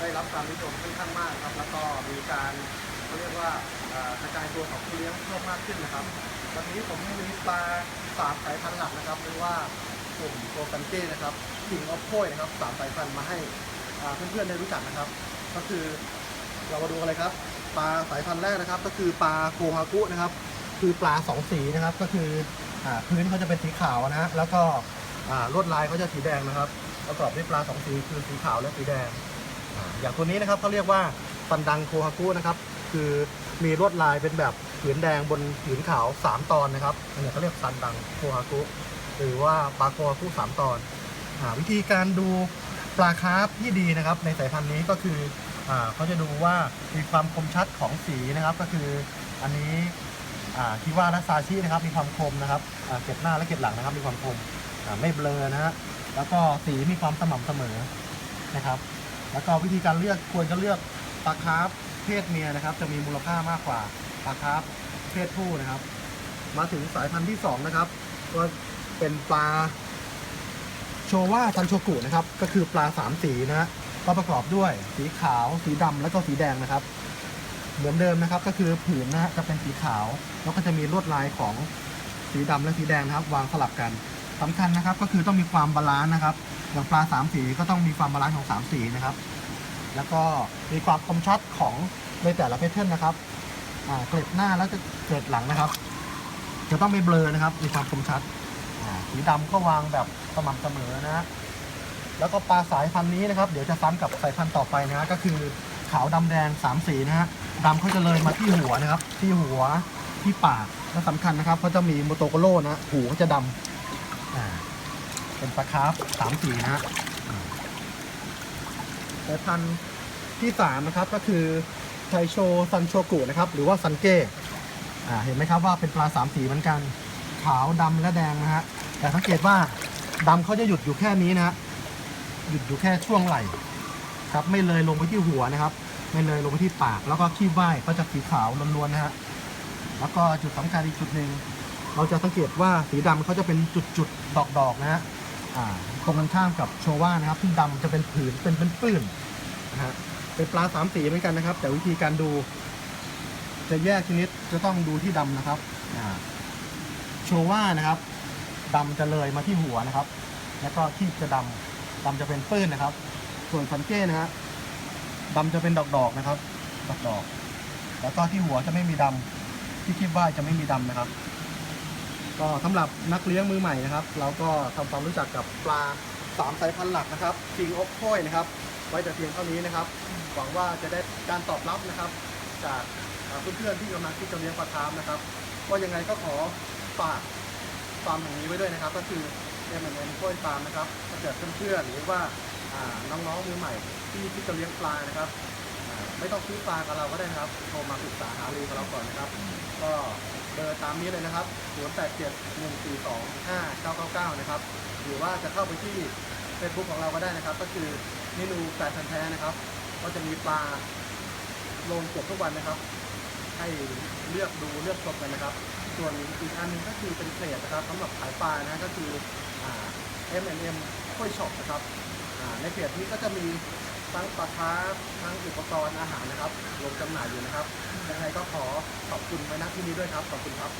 ได้รับความนิยมค่อนข้างมากครับ แล้วก็มีการเขาเรียกว่ากระจายตัวของผู้เลี้ยงเพิ่มมากขึ้นนะครับ วันนี้ผมมีปลาสามสายพันธุ์หลักนะครับเรียกว่ากลุ่มโกกันเก้นะครับกิ่งออฟโคยนะครับสามสายพันธุ์มาให้เพื่อนๆได้รู้จักนะครับ ก็คือเรามาดูกันเลยครับ ปลาสายพันธุ์แรกนะครับ ก็คือปลาโคฮากุนะครับ คือปลาสองสีนะครับ ก็คืออพื้นเขาจะเป็นสีขาวนะแล้วก็ลวดลายเขาจะสีแดงนะครับ ประกอบด้วยปลาสองสีคือสีขาวและสีแดง อย่างตัวนี้นะครับเขาเรียกว่าฟันดังโคฮากุนะครับ คือมีลวดลายเป็นแบบผืนแดงบนผืนขาว 3 ตอนนะครับอันนี้เขาเรียกซันดังโคฮากุหรือว่าปลาโคฮากุสามตอนอวิธีการดูปลาคาร์ฟที่ดีนะครับ ในสายพันธุ์นี้ก็คืออเขาจะดูว่ามีความคมชัดของสีนะครับ ก็คืออันนี้อ่าคิว่าและซาชินะครับ มีความคมนะครับเก็บหน้าและเก็บหลังนะครับ มีความคมไม่เบลอนะฮะแล้วก็สีมีความสม่ำเสมอนะครับ แล้วก็วิธีการเลือกควรจะเลือกปลาคาร์ฟเพศเมียนะครับ จะมีมูลค่ามากกว่าปลาคาร์ฟเพศผู้นะครับ มาถึงสายพันธุ์ที่สองนะครับ ก็เป็นปลาโชว่าซันโชกุนะครับ ก็คือปลาสามสีนะฮะก็ประกอบด้วยสีขาว สีดำและก็สีแดงนะครับ เหมือนเดิมนะครับ ก็คือผืนนะฮะจะเป็นสีขาว แล้วก็จะมีลวดลายของสีดำและสีแดงนะครับ วางสลับกัน สำคัญนะครับก็คือต้องมีความบาลานซ์นะครับอย่างปลาสามสีก็ต้องมีความบาลานซ์ของสามสีนะครับ แล้วก็มีความคมชัดของในแต่ละแพทเทิร์นนะครับเกล็ดหน้าแล้วก็เกล็ดหลังนะครับ จะต้องไม่เบลอนะครับ มีความคมชัดสีดำก็วางแบบสม่ำเสมอนะฮะแล้วก็ปลาสายพันธุ์นี้นะครับ เดี๋ยวจะซ้ำกับสายพันธุ์ต่อไปนะก็คือขาวดำแดงสามสีนะฮะดำเขาจะเลยมาที่หัวนะครับ ที่หัวที่ปากและสำคัญนะครับเขาจะมีโมโตโกโร่นะหูเขาจะดำอ่า เป็นปลาคาร์ฟสามสีนะฮะอ่าสายพันธุ์ที่สามนะครับก็คือไทโชซันโชกุนะครับ หรือว่าซันเก้เห็นไหมครับว่าเป็นปลาสามสีเหมือนกัน ขาวดำและแดงนะฮะแต่สังเกตว่าดำเขาจะหยุดอยู่แค่นี้นะหยุดอยู่แค่ช่วงไหล่ครับไม่เลยลงไปที่หัวนะครับ ไม่เลยลงไปที่ปาก แล้วก็ขี้ว่ายก็จะสีขาวล้วนๆนะฮะแล้วก็จุดสำคัญอีกจุดหนึ่ง เราจะสังเกตว่าสีดำเขาจะเป็นจุดๆ ดอกๆนะฮะอ่าตรงกันข้ามกับโชว่านะครับที่ดำจะเป็นผืนเป็นเป็นปื้นนะฮะเป็นปลาสามสีเหมือนกันนะครับ แต่วิธีการดู จะแยกชนิดจะต้องดูที่ดำนะครับอ่าโชว่านะครับดำจะเลยมาที่หัวนะครับ แล้วก็ที่จะดำดำจะเป็นปื้นนะครับ ส่วนฟันเก้นะฮะดำจะเป็นดอกๆนะครับ ดอกๆแล้วก็ที่หัวจะไม่มีดำที่คิดว่าจะไม่มีดำนะครับ ก็สำหรับนักเลี้ยงมือใหม่นะครับ เราก็ทำความรู้จักกับปลาสามสายพันธุ์หลักนะครับคิงออฟโคยนะครับ ไว้แต่เพียงเท่านี้นะครับ หวังว่าจะได้การตอบรับนะครับ จากเพื่อนๆที่กำลังที่จะเลี้ยงปลาคาร์ฟนะครับก็ยังไงก็ขอฝากฟาร์มแห่งนี้ไว้ด้วยนะครับ ก็คือเอ็มเอ็มโค้ยฟาร์มนะครับถ้าเกิดเพื่อนๆหรือว่าน้องๆมือใหม่ที่ที่จะเลี้ยงปลานะครับไม่ต้องซื้อปลากับเราก็ได้นะครับโทรมาปรึกษาหารือกับเราก่อนนะครับ ก็ เบอร์ตามนี้เลยนะครับ 0 8 7 1 4 2 5 9 9 9 นะครับ หรือว่าจะเข้าไปที่ Facebook ของเราก็ได้นะครับ ก็คือเมนูแปดพันแท้นะครับ ก็จะมีปลาลงกบทุกวันนะครับ ให้เลือกดูเลือกชมกันนะครับ ส่วนอีกอันหนึงก็คือเป็นเพจนะครับสำหรับขายปลานะก็คืออ่า M&M ค่อยช็อปนะครับในเพจนี้ก็จะมี ทั้งปลาค้าทั้งอุปกรณ์อาหารนะครับลงจำหน่ายอยู่นะครับยังไงก็ขอขอบคุณไว้ณที่นี้ด้วยครับ ขอบคุณครับ